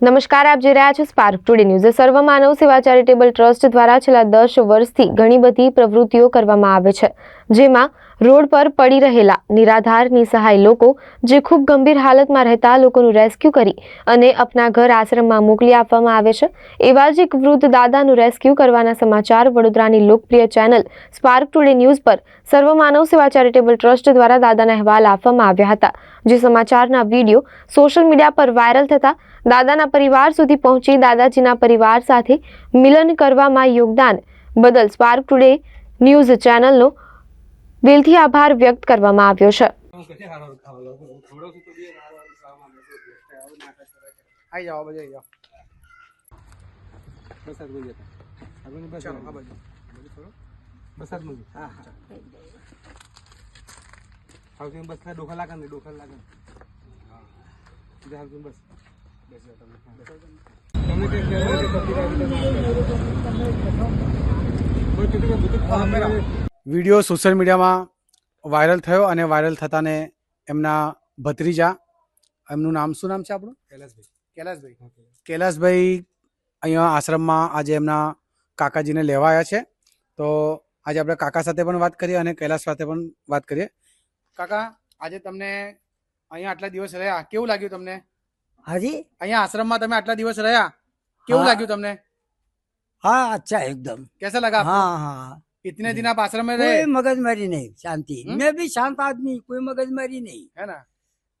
નમસ્કાર, આપ જોઈ રહ્યા છો સ્પાર્ક ટુડે ન્યૂઝ સર્વ માનવ સેવા ચેરિટેબલ ટ્રસ્ટ દ્વારા છેલ્લા દસ વર્ષથી ઘણી બધી પ્રવૃત્તિઓ કરવામાં આવે છે, જેમાં રોડ પર પડી રહેલા નિરાધાર નિસહાય લોકો જે ખૂબ ગંભીર હાલતમાં રહેતા લોકોનું રેસ્ક્યુ કરી અને અપના ઘર આશ્રમમાં મોકલી આપવામાં આવે છે, એવા જ એક વૃદ્ધ દાદાનું રેસ્ક્યુ કરવાના સમાચાર વડોદરાની લોકપ્રિય ચેનલ સ્પાર્ક ટુડે ન્યૂઝ પર સર્વ માનવ સેવા ચેરિટેબલ ટ્રસ્ટ દ્વારા દાદાના અહેવાલ આપવામાં આવ્યા હતા, જે સમાચારના વીડિયો સોશિયલ મીડિયા પર વાયરલ થતા દાદાના પરિવાર સુધી પહોંચી દાદાજીના પરિવાર સાથે મિલન કરવામાં યોગદાન. બદલ સ્પાર્ક ટુડે ન્યૂઝ ચેનલનો દિલથી આભાર વ્યક્ત કરવામાં આવ્યો છે ડોખા લાગે ડોખા લાગે બસ બેસી જાઓ તમે તમને કંઈ કહેવાનું છે તો પીરા બહુ ચૂકી ગયું, બધું ખાવા પીવા. વિડીયો સોશિયલ મીડિયામાં વાયરલ થયો અને વાયરલ થતાને એમના ભત્રીજા એમનું નામ શું નામ છે આપણું કૈલાસભાઈ કૈલાસભાઈ હા, કૈલાસ. કૈલાસભાઈ અહીંયા આશ્રમમાં આજે એમના કાકાજીને લેવા આવ્યા છે તો આજે આપણે કાકા સાથે પણ વાત કરીએ અને કૈલાસ સાથે પણ વાત કરીએ કાકા આજે તમને અહીંયા આટલા દિવસ રહ્યા કેવું લાગ્યું તમને हाजी અહીંયા આશ્રમમાં તમે આટલા દિવસ રહ્યા કેવું હા. લાગ્યું તમને हाँ अच्छा एकदम कैसा लगा आपको? हाँ हाँ इतने दिन आप आश्रम में रहे कोई मगजमारी नहीं शांति हम्म? मैं भी शांत आदमी कोई मगजमारी नहीं है ना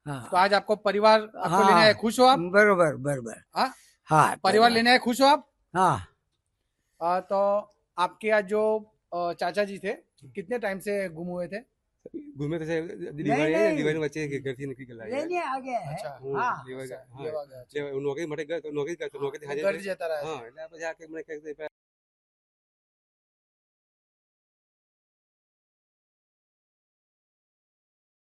तो हाँ आज आपको परिवार आपको हाँ। लेने आए खुश हो आप बरोबर बरोबर हाँ? हाँ परिवार लेने आए खुश हो आप हाँ आ, तो आपके आज जो अ, चाचा जी थे कितने टाइम से गुम हुए थे ઘૂમે તો છે દિવાળી નહીં. દિવાળી વચ્ચે ઘરથી નીકળી ગયેલા लेने आ गए हैं अच्छा હું હા. લેવા ગયા. લેવા હા ગયા. એટલે નોકરી માટે ગયો તો નોકરી કરતો નોકરી હાજર ઘર જતા રહ્યા હા એટલે પછી આ કે મને કહે